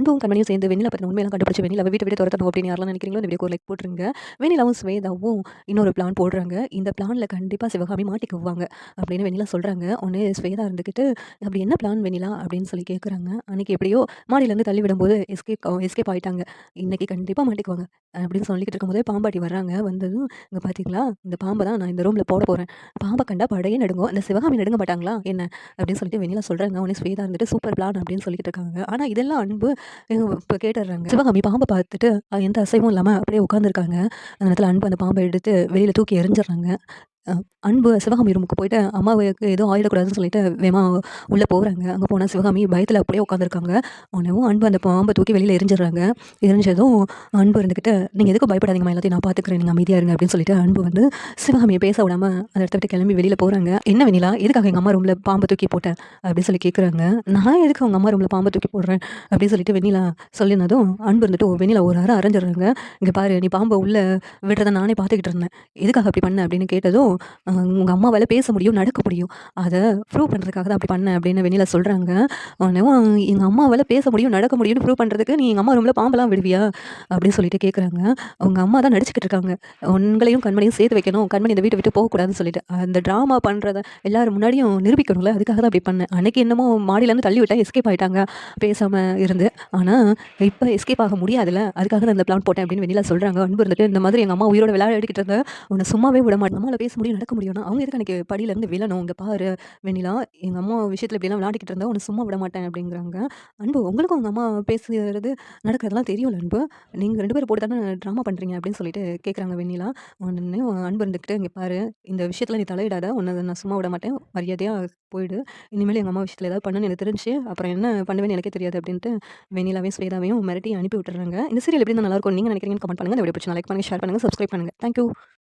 அன்பும் கண்மணியும் சேர்ந்து வெண்ணிலா பற்றின உண்மையெல்லாம் கண்டுபிடிச்சு வெண்ணில வீட்டை விட்டு துரத்தணும் அப்படின்னு யாரெல்லாம் நினைக்கிறீங்களோ இந்த வீடியோ லைக் போட்டுருங்க. வெண்ணிலாவும் ஸ்வேதாவும் இன்னொரு பிளான் போடுறாங்க. இந்த பிளானில் கண்டிப்பாக சிவகாமி மாட்டிக்குவாங்க அப்படின்னு வெண்ணிலா சொல்கிறாங்க ஒன்று ஸ்வேதா இருந்துக்கிட்டு அப்படி என்ன பிளான் வெண்ணிலா? அப்படின்னு சொல்லி கேட்குறாங்க அன்றைக்கி எப்படியோ மாடியிலேருந்து தள்ளி விடும்போது எஸ்கேப் எஸ்கேப் ஆகிட்டாங்க இன்றைக்கி கண்டிப்பாக மாட்டிக்குவாங்க அப்படின்னு சொல்லிக்கிட்டு இருக்கும்போதே பாம்பாட்டி வர்றாங்க. வந்ததும் இங்கே பார்த்தீங்களா இந்த பாம்பை தான் நான் இந்த ரூமில் போட போகிறேன் பாம்பை கண்டா படையே நடுங்கும். இந்த சிவகாமி நடுங்க மாட்டாங்களா? என்ன? அப்படின்னு சொல்லிட்டு வெண்ணிலா சொல்கிறாங்க உடனே ஸ்வேதா இருந்துட்டு சூப்பர் பிளான் அப்படின்னு சொல்லிட்டு இருக்காங்க. ஆனால் இதெல்லாம் அன்பு. இப்போ கேட்டுடுறாங்க சிவகாமி பாம்பை பார்த்துட்டு எந்த அசைவும் இல்லாமல் அப்படியே உட்காந்துருக்காங்க அந்த நேரத்தில் அன்பு அந்த பாம்பை எடுத்து வெளியில் தூக்கி எரிஞ்சிடுறாங்க அன்பு சிவகாமி ரூமுக்கு போயிட்டு அம்மாவுக்கு எதுவும் ஆயிடக்கூடாதுன்னு சொல்லிட்டு வேமா உள்ளே போகிறாங்க அங்கே போனால் சிவகாமி பயத்தில் அப்படியே உட்காந்துருக்காங்க உடனேவும் அன்பு அந்த பாம்பை தூக்கி வெளியில் எரிஞ்சிடுறாங்க. எரிஞ்சதும் அன்பு இருந்துக்கிட்டு நீங்கள் எதுக்கும் பயப்படாதீங்கம்மா எல்லாத்தையும் நான் பார்த்துக்கிறேன். நீங்கள் அமைதியாக இருங்க அப்படின்னு சொல்லிட்டு அன்பு வந்து சிவகாமியை பேச விடாமல் அந்த இடத்த விட்டு கிளம்பி வெளியில் போகிறாங்க என்ன வெண்ணிலா எதுக்காக எங்கள் அம்மா ரூமில் பாம்பை தூக்கி போட்டேன் அப்படின்னு சொல்லி கேட்குறாங்க நான் எதுக்கு அவங்க அம்மா ரூமில் பாம்பை தூக்கி போடுறேன்? அப்படின்னு சொல்லிட்டு வெண்ணிலா சொல்லினதும் அன்பு இருந்துட்டு "ஓ, வெண்ணிலா ஒரு அரை அரைஞ்சிடுறாங்க. இங்கே பாரு நீ பாம்பை உள்ளே விடுறத நானே பார்த்துக்கிட்டு இருந்தேன். எதுக்காக அப்படி பண்ண? அப்படின்னு கேட்டதும் உங்கள் அம்மாவால் பேச முடியும் நடக்க முடியும். அதை ப்ரூவ் பண்ணுறதுக்காக தான் அப்படி பண்ணேன் அப்படின்னு வெளியில் சொல்கிறாங்க உடனே எங்கள் அம்மாவால் பேச முடியும் நடக்க முடியும்னு ப்ரூவ் பண்ணுறதுக்கு நீ எங்கள் அம்மா ரூமில் பாம்பெல்லாம் விடுவியா? அப்படின்னு சொல்லிட்டு கேட்குறாங்க அவங்க அம்மா தான் நடிச்சுக்கிட்டு இருக்காங்க. உங்களையும் கண்மணியும் சேர்த்து வைக்கணும். கண்மணி இந்த வீட்டை விட்டு போகக்கூடாதுன்னு சொல்லிட்டு. அந்த ட்ராமா பண்ணுறத எல்லாரும் முன்னாடியும் நிரூபிக்கணும்ல. அதுக்காக தான் அப்படி பண்ணேன். அன்னைக்கு என்னமோ மாடியிலேருந்து தள்ளி விட்டா எஸ்கேப் ஆயிட்டாங்க. பேசாமல் இருந்து. ஆனால் இப்போ எஸ்கேப் ஆக முடியாதுல்ல. அதுக்காக தான் இந்த பிளான் போட்டேன் அப்படின்னு வெளியில் சொல்கிறாங்க அன்பு இருந்துட்டு இந்த மாதிரி எங்கள் அம்மா உயிரோட விளையாடிக்கிட்டு இருந்தேன் உன்னை சும்மாவே விட மாட்டேன். நம்மளால் பேச முடியும் நடக்க முடியும்னா அவங்க எதுக்கு எனக்கு படியிலேருந்து விழணும்? இங்கே பாரு வெண்ணிலா எங்கள் அம்மா விஷயத்தில் இப்படிலாம் விளையாடிக்கிட்டு இருந்தால் உன்னை சும்மா விட மாட்டேன் அப்படிங்கிறாங்க. அன்பு உங்களுக்கும் உங்கள் அம்மா பேசுகிறது நடக்கிறதெல்லாம் தெரியும்ல அன்பு? நீங்கள் ரெண்டு பேரும் போட்டு தானே ட்ராமா பண்ணுறீங்க அப்படின்னு சொல்லிட்டு கேட்குறாங்க வெண்ணிலா. உடனே அன்பு இருந்துக்கிட்டு இங்கே பாரு இந்த விஷயத்தில் நீ தலையிடாத உன்னை நான் சும்மா விட மாட்டேன் மரியாதையாக போயிடு. இனிமேல் எங்கள் அம்மா விஷயத்தில் ஏதாவது பண்ணுன்னு எனக்கு தெரிஞ்சு அப்புறம் என்ன பண்ணுவேன்னு எனக்கே தெரியாது அப்படின்ட்டு வெண்ணிலாவையும் ஸ்வேதாவையும் மிரட்டி அனுப்பி விட்டுறாங்க. இந்த சீரியல் எப்படி நல்லா இருக்கும் நீங்கள் நினைக்கிறீங்கன்னு கமெண்ட் பண்ணுங்கள் இந்த வீடியோ பிடிச்சி லைக் பண்ணுங்கள் ஷேர் பண்ணுங்கள் சப்ஸ்கிரைப் பண்ணுங்கள் தேங்க்யூ